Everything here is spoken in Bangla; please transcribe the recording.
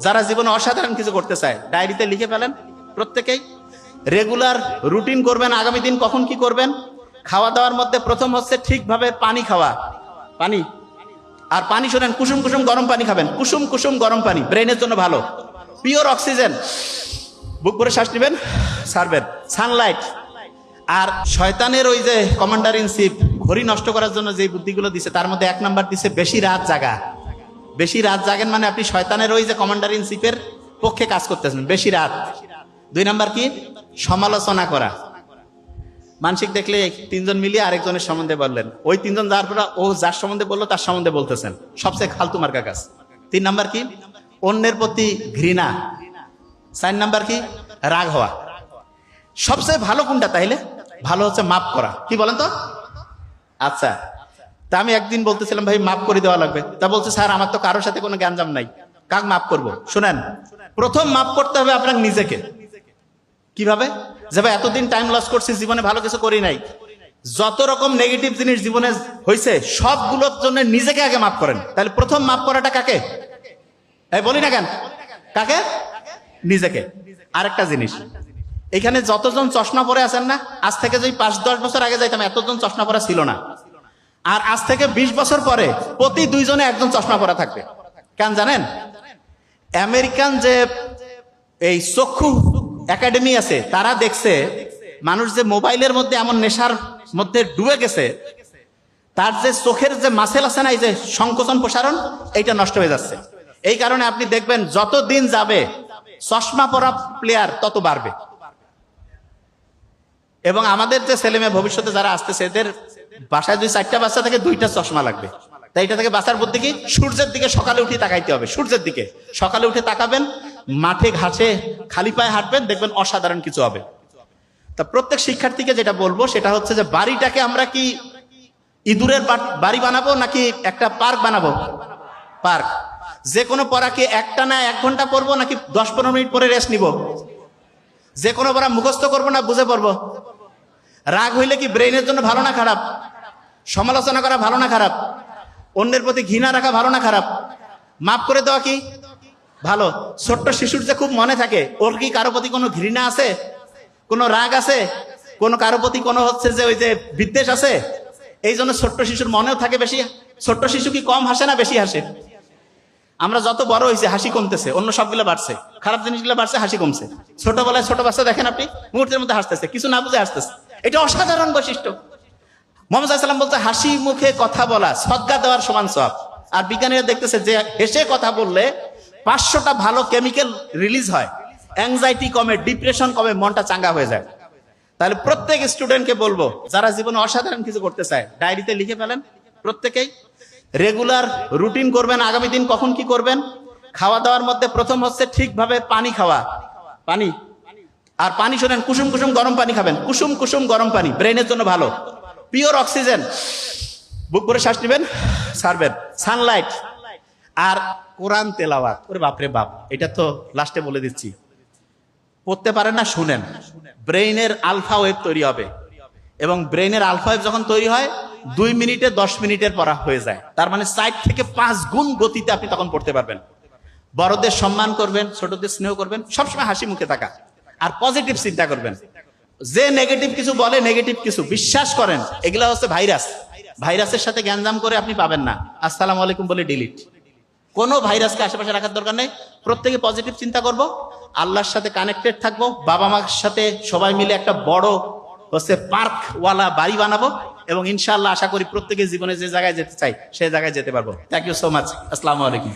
যারা জীবনে অসাধারণ কিছু করতে চায়, ডায়েরিতে লিখে ফেলেন প্রত্যেকেই। রেগুলার রুটিন করবেন, আগামী দিন কখন কি করবেন? খাওয়া দাওয়ার মধ্যে প্রথম হচ্ছে ঠিকভাবে পানি খাওয়া। পানি? আর পানি শোনেন, কুসুম কুসুম গরম পানি খাবেন। কুসুম কুসুম গরম পানি ব্রেনের জন্য ভালো। Pure oxygen. বুক করে শ্বাস নেবেন, ছাড়বেন। সানলাইট। আর শয়তানের ওই যে কমান্ডার ইন চিফ, ঘড়ি নষ্ট করার জন্য যে বুদ্ধিগুলো দিছে, তার মধ্যে এক নাম্বার দিছে, বেশি রাত জাগা। বেশি রাত জাগেন মানে আপনি শয়তানের ওই যে কমান্ডার ইন চিফের পক্ষে কাজ করতেছেন, বেশি রাত। দুই নাম্বার কি? সমালোচনা করা। মানসিক দেখলে তিনজন মিলিয়ে আরেকজনের সম্বন্ধে বললেন। ওই তিনজন যার পর ও যার সম্বন্ধে বলল, তার সম্বন্ধে বলতেছেন। সবচেয়ে খালতু মার্কা কাজ। তিন নাম্বার কি? অন্যের প্রতি ঘৃণা। চার নাম্বার কি? রাগ হওয়া। সবচেয়ে ভালো কোনটা তাইলে? ভালো হচ্ছে মাপ করা। কি বলেন তো? আচ্ছা তা আমি একদিন বলতেছিলাম, ভাই মাপ করে দেওয়া লাগবে। তা বলছে, স্যার, আমার তো কারোর সাথে কোনো জ্ঞানজাম নাই। কাক মাপ করব? শুনেন, প্রথম মাপ করতে হবে আপনার নিজেকে। কীভাবে? যে, ভাই, এতদিন টাইম লস করছি, জীবনে ভালো কিছু করি নাই। যত রকম নেগেটিভ জিনিস জীবনে হয়েছে সবগুলোর জন্য নিজেকে আগে মাফ করেন। তাহলে প্রথম মাফ করাটা কাকে? বলি না কেন? কাকে? নিজেকে। আরেকটা জিনিস, এখানে যতজন চশমা পরে আছেন না, আজ থেকে যদি পাঁচ দশ বছর আগে যাইতাম, এতজন চশমা পরা ছিল না। আর আজ থেকে বিশ বছর পরে প্রতি দুইজনে একজন চশমা পরা থাকবে। কেন জানেন? আমেরিকান যে এই চক্ষু একাডেমি আছে, তারা দেখছে মানুষ যে মোবাইলের মধ্যে এমন নেশার মধ্যে ডুবে গেছে, তার যে চোখের যে মাসেল আছে না, এই যে সংকোচন প্রসারণ, এইটা নষ্ট হয়ে যাচ্ছে। এই কারণে আপনি দেখবেন যত দিন যাবে চশমা পরা প্লেয়ার তত বাড়বে। এবং আমাদের যে ছেলেমেয়ে ভবিষ্যতে যারা আসতেছে, এদের বাসায় যদি চারটা বাচ্চা থাকে, দুইটা চশমা লাগবে। তাই এটা থেকে বাঁচার বুদ্ধি কি? সূর্যের দিকে সকালে উঠে তাকাইতে হবে, সূর্যের দিকে। সকালে উঠে তাকাবেন, মাঠে ঘাসে খালি পায়ে হাঁটবেন, দেখবেন অসাধারণ কিছু হবে। তা প্রত্যেক শিক্ষার্থীকে যেটা বলব, সেটা হচ্ছে যে বাড়িটাকে আমরা কি ইঁদুরের বাড়ি বানাবো নাকি একটা পার্ক বানাবো? পার্ক। যে কোনো পড়াকে একটা না এক ঘণ্টা পড়ব নাকি দশ পনেরো মিনিট পরে রেস্ট নিব? যে কোনো পড়া মুখস্থ করব না, বুঝে পড়ব? রাগ হইলে কি ব্রেইনের জন্য ভালো না খারাপ? সমালোচনা করা ভালো না খারাপ? অন্যের প্রতি ঘৃণা রাখা ভালো না খারাপ? মাফ করে দেওয়া কি? ভালো। ছোট্ট শিশুর যে খুব মনে থাকে, ওর কি কারও প্রতি কোনো ঘৃণা আছে? কোনো রাগ আছে? কোনো কারও প্রতি কোনো হচ্ছে যে ওই যে বিদ্বেষ আছে? এই জন্য ছোট্ট শিশুর মনেও থাকে বেশি, ছোট্ট শিশু কি কম হাসে না বেশি হাসে? আমরা যত বড় হয়েছে হাসি কমতেছে, অন্য সবগুলো বাড়ছে। খারাপ জিনিসগুলো বাড়ছে, হাসি কমছে। ছোটবেলায় ছোট বাচ্চা দেখেন আপনি, মুহূর্তের মধ্যে হাসতেছে, কিছু না বুঝে হাসতেছে। এটা অসাধারণ বৈশিষ্ট্য। মোহাম্মদ সাল্লাম বলতে, হাসি মুখে কথা বলা, সদ্গা দেওয়ার সমান সব। আর বিজ্ঞানীরা দেখতেছে যে, হেসে কথা বললে পাঁচশোটা ভালো কেমিক্যাল রিলিজ হয়। অ্যাংজাইটি কমে ডিপ্রেশন কমে, মনটা চাঙ্গা হয়ে যায়। তাহলে প্রত্যেক স্টুডেন্টকে বলব, যারা জীবনে অসাধারণ কিছু করতে চায়, ডায়েরিতে লিখে ফেলেন প্রত্যেকেই। রেগুলার রুটিন করবেন, আগামী দিন কখন কি করবেন? খাওয়া দাওয়ার মধ্যে প্রথম হচ্ছে ঠিকভাবে পানি খাওয়া। পানি? আর পানি শোনেন, কুসুম কুসুম গরম পানি খাবেন। কুসুম কুসুম গরম পানি ব্রেনের জন্য ভালো। Pure oxygen. বুক করে শ্বাস নেবেন, ছাড়বেন। সানলাইট আর কোরআন তেলাওয়াত। ওরে বাপরে বাপ, এটা তো লাস্টে বলে দিচ্ছি। পড়তে পারেন না, শুনেন। ব্রেইনের আলফা ওয়েভ তৈরি হবে। এবং ব্রেইনের আলফা ওয়েভ যখন তৈরি হয়, দুই মিনিটে দশ মিনিটের পড়া হয়ে যায়। তার মানে চার থেকে পাঁচ গুণ গতিতে আপনি তখন পড়তে পারবেন। বড়দের সম্মান করবেন, ছোটদের স্নেহ করবেন, সবসময় হাসি মুখে থাকা। আর পজিটিভ চিন্তা করবেন। যে নেগেটিভ কিছু বলে নেগেটিভ কিছু। বিশ্বাস করেন, এগুলা হচ্ছে ভাইরাস ভাইরাসের সাথে জ্ঞানজাম করে আপনি পাবেন না। আসসালামু আলাইকুম বলে ডিলিট কোনো ভাইরাসকে আশেপাশে রাখার দরকার নেই। প্রত্যেকে পজিটিভ চিন্তা করব। আল্লাহর সাথে কানেক্টেড থাকব। বাবা মার সাথে সবাই মিলে একটা বড় হচ্ছে পার্কওয়ালা বাড়ি বানাবো এবং ইনশাআল্লাহ আশা করি প্রত্যেকে জীবনে যে জায়গায় যেতে চাই সেই জায়গায় যেতে পারব। থ্যাংক ইউ সো মাচ আসসালামু আলাইকুম।